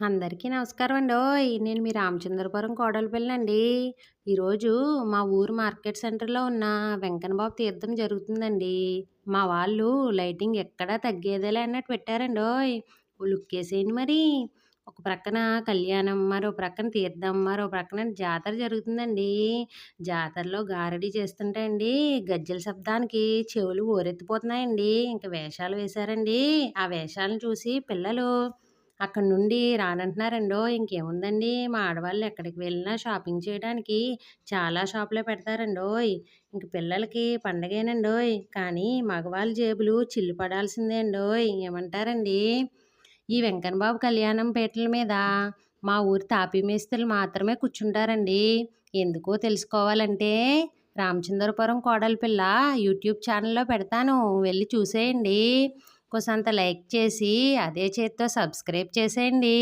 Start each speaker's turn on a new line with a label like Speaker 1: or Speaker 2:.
Speaker 1: అందరికీ నమస్కారం అండి. ఓయ్! నేను మీ రామచంద్రపురం కోడలిపిల్లండి ఈరోజు మా ఊరు మార్కెట్ సెంటర్లో ఉన్న వెంకన్నబాబు తీర్థం జరుగుతుందండి. మా వాళ్ళు లైటింగ్ ఎక్కడా తగ్గేదేలే అన్నట్టు పెట్టారండోయ్ లుక్ వేసేయండి మరి. ఒక ప్రక్కన కళ్యాణం మరో ప్రక్కన తీర్థం మరో ప్రక్కన జాతర జరుగుతుందండి. జాతరలో గారడీ చేస్తుంటే అండి. గజ్జల శబ్దానికి చెవులు ఊరెత్తిపోతున్నాయండి. ఇంకా వేషాలు వేశారండి. ఆ వేషాలను చూసి పిల్లలు అక్కడ నుండి రానంటున్నారండో ఇంకేముందండి? మా ఆడవాళ్ళు ఎక్కడికి వెళ్ళినా షాపింగ్ చేయడానికి చాలా షాపులో పెడతారండోయ్. ఇంక పిల్లలకి పండగేనండోయ్. కానీ మగవాళ్ళ జేబులు చిల్లు పడాల్సిందే అండోయ్. ఏమంటారండి? ఈ వెంకన్నబాబు కళ్యాణం పీటల మీద మా ఊరి తాపీ మేస్త్రులు మాత్రమే కూర్చుంటారండి. ఎందుకో తెలుసుకోవాలంటే రామచంద్రపురం కోడలి పిల్ల యూట్యూబ్ ఛానల్లో పెడతాను. వెళ్ళి చూసేయండి. కొంచెంత లైక్ చేసి అదే చేత్తో సబ్స్క్రైబ్ చేసేయండి.